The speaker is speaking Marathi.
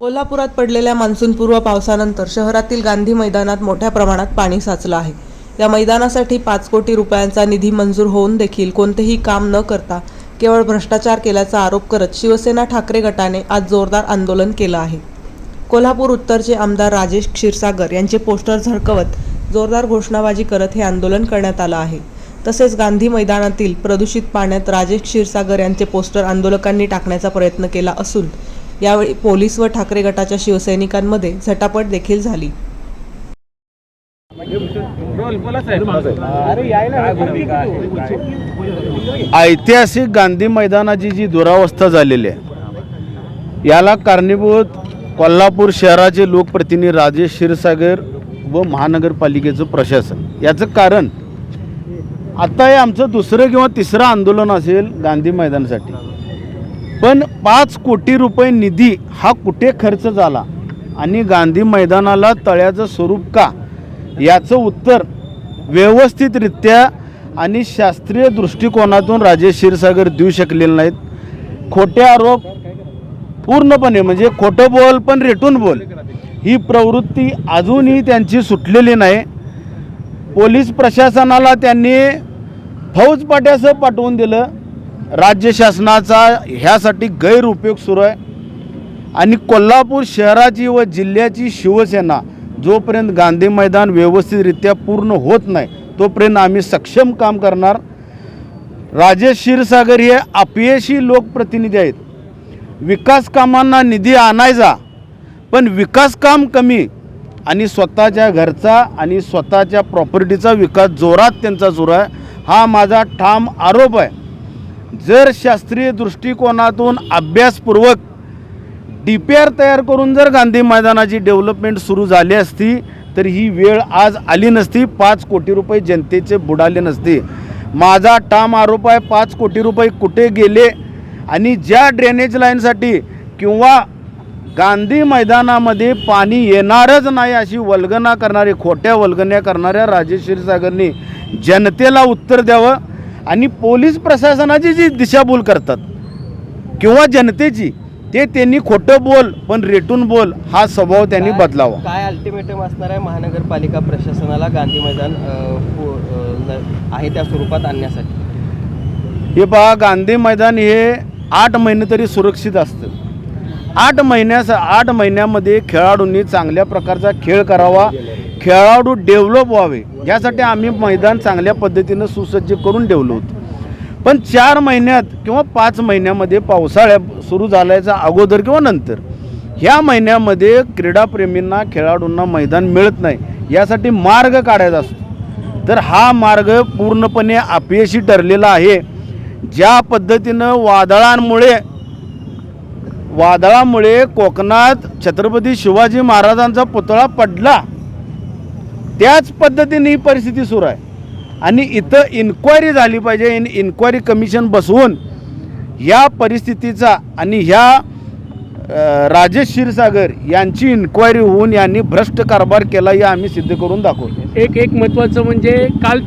कोल्हापुरात पडलेल्या मान्सूनपूर्व पावसानंतर शहरातील गांधी मैदानात मोठ्या प्रमाणात पाणी साचलं आहे. या मैदानासाठी पाच कोटी रुपयांचा निधी मंजूर होऊन देखील कोणतेही काम न करता केवळ भ्रष्टाचार केल्याचा आरोप करत शिवसेना ठाकरे गटाने आज जोरदार आंदोलन केलं आहे. कोल्हापूर उत्तरचे आमदार राजेश क्षीरसागर यांचे पोस्टर झळकवत जोरदार घोषणाबाजी करत हे आंदोलन करण्यात आलं आहे. तसेच गांधी मैदानातील प्रदूषित पाण्यात राजेश क्षीरसागर यांचे पोस्टर आंदोलकांनी टाकण्याचा प्रयत्न केला असून यावेळी पोलीस व ठाकरे गटाच्या शिवसैनिकांमध्ये झटापट देखील झाली. ऐतिहासिक गांधी मैदानाची जी दुरावस्था झालेली आहे याला कारणीभूत कोल्हापूर शहराचे लोकप्रतिनिधी राजेश क्षीरसागर व महानगरपालिकेचं प्रशासन. याचं कारण आता हे आमचं दुसरं किंवा तिसरं आंदोलन असेल गांधी मैदानासाठी. पण पाच कोटी रुपये निधी हा कुठे खर्च झाला? आणि गांधी मैदानाला तळ्याचं स्वरूप का? याचं उत्तर व्यवस्थितरित्या आणि शास्त्रीय दृष्टिकोनातून राजे क्षीरसागर देऊ शकलेले नाहीत. खोटे आरोप पूर्णपणे म्हणजे खोटं बोल पण रेटून बोल ही प्रवृत्ती अजूनही त्यांची सुटलेली नाही. पोलीस प्रशासनाला त्यांनी फौजपाट्यासह पाठवून दिलं. राज्य शासनाचा ह्यासाठी गैरउपयोग सुरू आहे. आणि कोल्हापूर शहराची व जिल्ह्याची शिवसेना जोपर्यंत गांधी मैदान व्यवस्थितरित्या पूर्ण होत नाही तोपर्यंत आम्ही सक्षम काम करणार. राजेश क्षीरसागर हे अपयशी लोकप्रतिनिधी आहेत. विकास कामांना निधी आणायचा पण विकास काम कमी आणि स्वतःच्या घरचा आणि स्वतःच्या प्रॉपर्टीचा विकास जोरात त्यांचा सुरू आहे. हा माझा ठाम आरोप आहे. जर शास्त्रीय दृष्टिकोनातून अभ्यासपूर्वक डी पी आर तयार करून जर गांधी मैदानाची डेव्हलपमेंट सुरू झाली असती तर ही वेळ आज आली नसती. पाच कोटी रुपये जनतेचे बुडाले नसते. माझा ठाम आरोप आहे पाच कोटी रुपये कुठे गेले? आणि ज्या ड्रेनेज लाईनसाठी किंवा गांधी मैदानामध्ये पाणी येणारच नाही अशी वल्गना करणारे खोट्या वल्गन्या करणाऱ्या राजेश्री सागरनी जनतेला उत्तर द्यावं. आणि पोलीस प्रशासनाची जी दिशाभूल करतात किंवा जनतेची ते त्यांनी खोटं बोल पण रेटून बोल हा स्वभाव त्यांनी बदलावा. काय अल्टिमेटम असणार आहे महानगरपालिका प्रशासनाला गांधी मैदान आहे त्या स्वरूपात आणण्यासाठी? हे पहा गांधी मैदान हे आठ महिने तरी सुरक्षित असतं. आठ महिन्यास आठ महिन्यामध्ये खेळाडूंनी चांगल्या प्रकारचा खेळ करावा खेळाडू डेव्हलप व्हावे यासाठी आम्ही मैदान चांगल्या पद्धतीनं सुसज्ज करून ठेवलं होतं. पण चार महिन्यात किंवा पाच महिन्यामध्ये पावसाळ्या सुरू झाल्याच्या अगोदर किंवा नंतर ह्या महिन्यामध्ये क्रीडाप्रेमींना खेळाडूंना मैदान मिळत नाही यासाठी मार्ग काढायचा असतो. तर हा मार्ग पूर्णपणे अपयशी ठरलेला आहे. ज्या पद्धतीनं वादळांमुळे वादळामुळे कोकणात छत्रपती शिवाजी महाराजांचा पुतळा पडला त्याच पद्धतीने ही परिस्थिती सुरू आहे. आणि इथं इन्क्वायरी झाली पाहिजे इन इन्क्वायरी कमिशन बसवून या परिस्थितीचा आणि ह्या राजेश क्षीरसागर यांची इन्क्वायरी होऊन यांनी भ्रष्ट कारभार केला हे आम्ही सिद्ध करून दाखवतो. एक एक महत्त्वाचं म्हणजे काल त्या